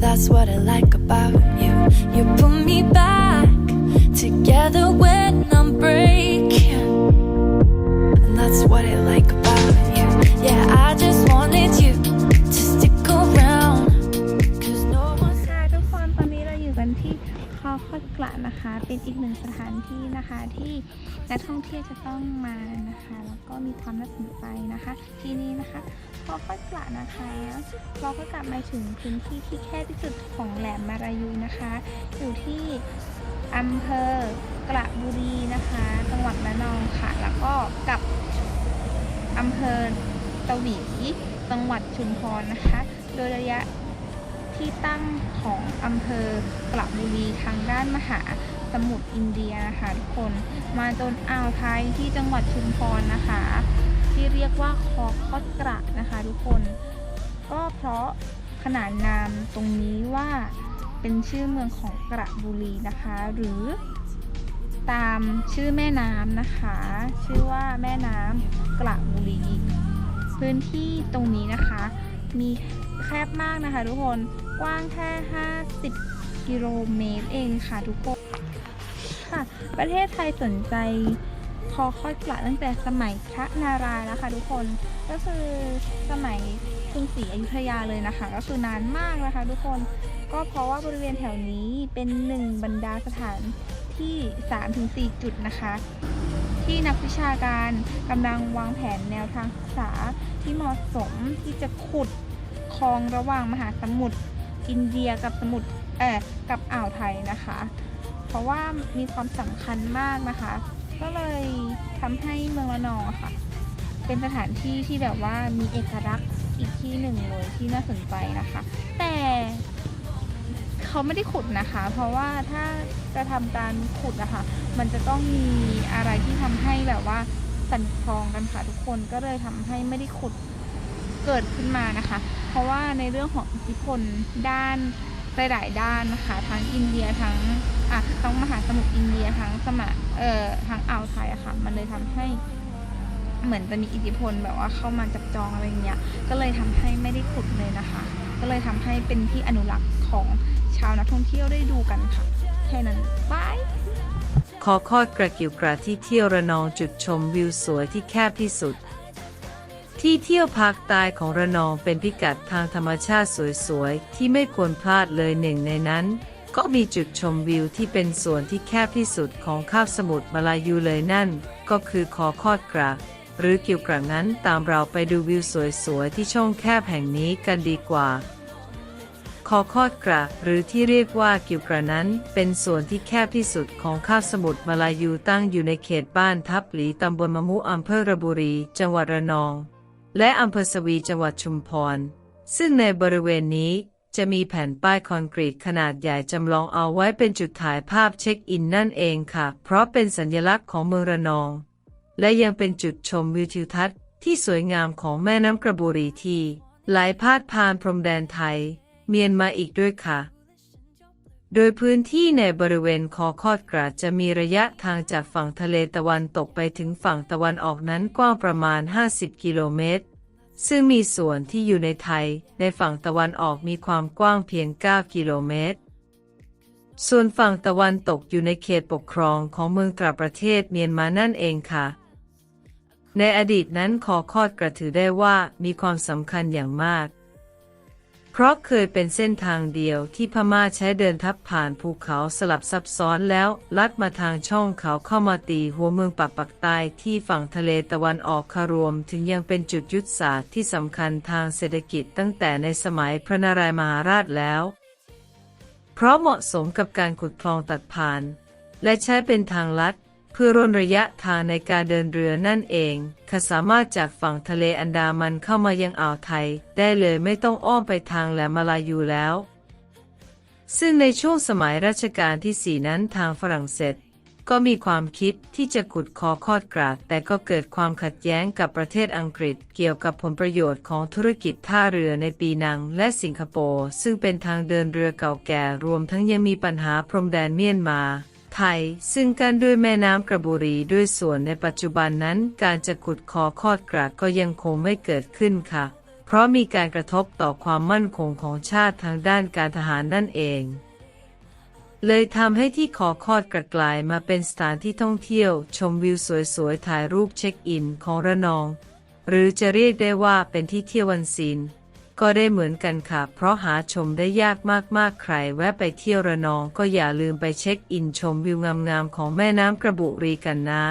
That's what I like about เป็นอีกหนึ่งสถานที่นะคะที่นักท่องเที่ยวจะต้องมานะคะ แล้วก็มีความน่าสนใจนะคะ ที่นี่นะคะคอค่อดกระนะคะเราก็กลับมาถึงพื้นที่ที่แคบที่สุดของแหลมมารายูนะคะ อยู่ที่อำเภอกระบุรีนะคะ จังหวัดระนองค่ะ แล้วก็กับอำเภอตะหวีจังหวัดชุมพรนะคะ โดยระยะที่ตั้งของอำเภอกระบุรีทางด้านมหา สมุทรอินเดียนะคะทุกคนมาจนอ่าวไทยที่จังหวัดชุมพรนะคะ ที่เรียกว่าคอคอดกระนะคะ ทุกคนก็เพราะขนานนามตรงนี้ว่าเป็นชื่อเมืองของกระบุรีนะคะ หรือตามชื่อแม่น้ำนะคะ ชื่อว่าแม่น้ำกระบุรี พื้นที่ตรงนี้นะคะ มีแคบมากนะคะ ทุกคนกว้างแค่ 50 กิโลเมตรเองค่ะทุกคนค่ะ ประเทศไทยสนใจคอค่อดกระตั้งแต่สมัยพระนารายณ์แล้วค่ะทุกคนก็คือสมัยกรุงศรีอยุธยาเลยนะคะ ก็คือนานมากนะคะ ทุกคนก็เพราะว่าบริเวณแถวนี้เป็นหนึ่งบรรดาสถานที่ 3-4 จุดนะคะ ที่นักวิชาการกำลังวางแผนแนวทางศึกษาที่เหมาะสมที่จะขุดคลองระหว่างมหาสมุทร อินเดียกับสมุทรเอ่อกับอ่าวไทยนะคะ เพราะว่ามีความสำคัญมากนะคะ ก็เลยทำให้เมืองละนองค่ะ เป็นสถานที่ที่แบบว่ามีเอกลักษณ์อีกที่หนึ่งเลยที่น่าสนใจนะคะ แต่เขาไม่ได้ขุดนะคะ เพราะว่าถ้าจะทำการขุดนะคะมันจะต้องมีอะไรที่ทำให้แบบว่าสั่นคลองกันค่ะทุกคนก็เลยทำให้ไม่ได้ขุดเกิดขึ้นมานะคะ เพราะว่าในเรื่องของอิทธิพลด้านหลายๆด้านนะคะทั้งอินเดียทั้งอะทั้งมหาสมุทรอินเดียทั้งสมะเอ่อทั้งอ่าวไทยอะค่ะ มันเลยทำให้เหมือนจะมีอิทธิพลแบบว่าเข้ามาจับจองอะไรเงี้ย ก็เลยทำให้ไม่ได้ขุดเลยนะคะ ก็เลยทำให้เป็นที่อนุรักษ์ของชาวนักท่องเที่ยวได้ดูกันค่ะ แค่นั้นบายคอคอดกระกิวกระที่เที่ยวระนองจุดชมวิวสวยที่แคบที่สุด ที่เที่ยวภาคใต้ของระนองเป็นพิกัดทางธรรมชาติสวยๆ ที่ไม่ควรพลาดเลยหนึ่งในนั้น ก็มีจุดชมวิวที่เป็นส่วนที่แคบที่สุดของคาบสมุทรมาลายูเลยนั่น ก็คือคอคอดกระหรือกิวกระนั้นตามเราไปดูวิวสวยๆ ที่ช่องแคบแห่งนี้กันดีกว่าคอคอดกระหรือที่เรียกว่ากิวกระนั้น เป็นส่วนที่แคบที่สุดของคาบสมุทรมาลายูตั้งอยู่ในเขตบ้านทับหลีตำบลมะมุอำเภอระบุรี จังหวัดระนอง และอำเภอสวีจังหวัดชุมพร ซึ่งในบริเวณนี้จะมีแผ่นป้ายคอนกรีตขนาดใหญ่จำลองเอาไว้เป็นจุดถ่ายภาพเช็คอินนั่นเองค่ะ เพราะเป็นสัญลักษณ์ของเมืองระนอง และยังเป็นจุดชมวิวทิวทัศน์ที่สวยงามของแม่น้ำกระบุรีที่ไหลพาดผ่านพรมแดนไทย เมียนมาอีกด้วยค่ะ โดยพื้นที่ในบริเวณคอคอดกระจะมีระยะทางจากฝั่งทะเลตะวันตกไปถึงฝั่งตะวันออกนั้นกว้างประมาณ 50 กิโลเมตร ซึ่งมีส่วนที่อยู่ในไทย ในฝั่งตะวันออกมีความกว้างเพียง 9 กิโลเมตร ส่วนฝั่งตะวันตกอยู่ในเขตปกครองของเมืองตราประเทศเมียนมานั่นเองค่ะ ในอดีตนั้นคอคอดกระถือได้ว่ามีความสำคัญอย่างมาก เพราะเคยเป็นเส้นทางเดียวที่พม่าใช้เดินทับผ่านภูเขาสลับซับซ้อนแล้วลัดมาทางช่องเขาเข้ามาตีหัวเมืองปักปักใต้ที่ฝั่งทะเลตะวันออกคารวมถึงยังเป็นจุดยุทธศาสตร์ที่สำคัญทางเศรษฐกิจตั้งแต่ในสมัยพระนารายมหาราชแล้ว เพราะเหมาะสมกับการขุดคลองตัดผ่าน และใช้เป็นทางลัด พื่อร่นระยะทางในการเดินเรือนั่นเองค่ะสามารถจากฝั่งทะเลอันดามันเข้ามายังอ่าวไทย ได้เลยไม่ต้องอ้อมไปทางแหลมมาลายูแล้ว ซึ่งในช่วงสมัยรัชกาลที่สี่นั้นทางฝรั่งเศสก็มีความคิดที่จะขุดคอคอดกราดแต่ก็เกิดความขัดแย้งกับประเทศอังกฤษ เกี่ยวกับผลประโยชน์ของธุรกิจท่าเรือในปีนังและสิงคโปร์ซึ่งเป็นทางเดินเรือเก่าแก่รวมทั้งยังมีปัญหาพรมแดนเมียนมา ไทย ซึ่งกันด้วยแม่น้ำกระบุรีด้วยส่วนในปัจจุบันนั้นการจะขุดคอคอดกราดก็ยังคงไม่เกิดขึ้นค่ะ เพราะมีการกระทบต่อความมั่นคงของชาติทางด้านการทหารนั่นเอง เลยทำให้ที่ขอคอดกระกลายมาเป็นสถานที่ท่องเที่ยว ชมวิวสวยๆถ่ายรูปเช็คอินของระนอง หรือจะเรียกได้ว่าเป็นที่เที่ยววันศีล ก็ได้เหมือนกันค่ะ เพราะหาชมได้ยากมากๆ ใครแวะไปเที่ยวระนองก็อย่าลืมไปเช็คอินชมวิวงามๆของแม่น้ำกระบุรีกันนะ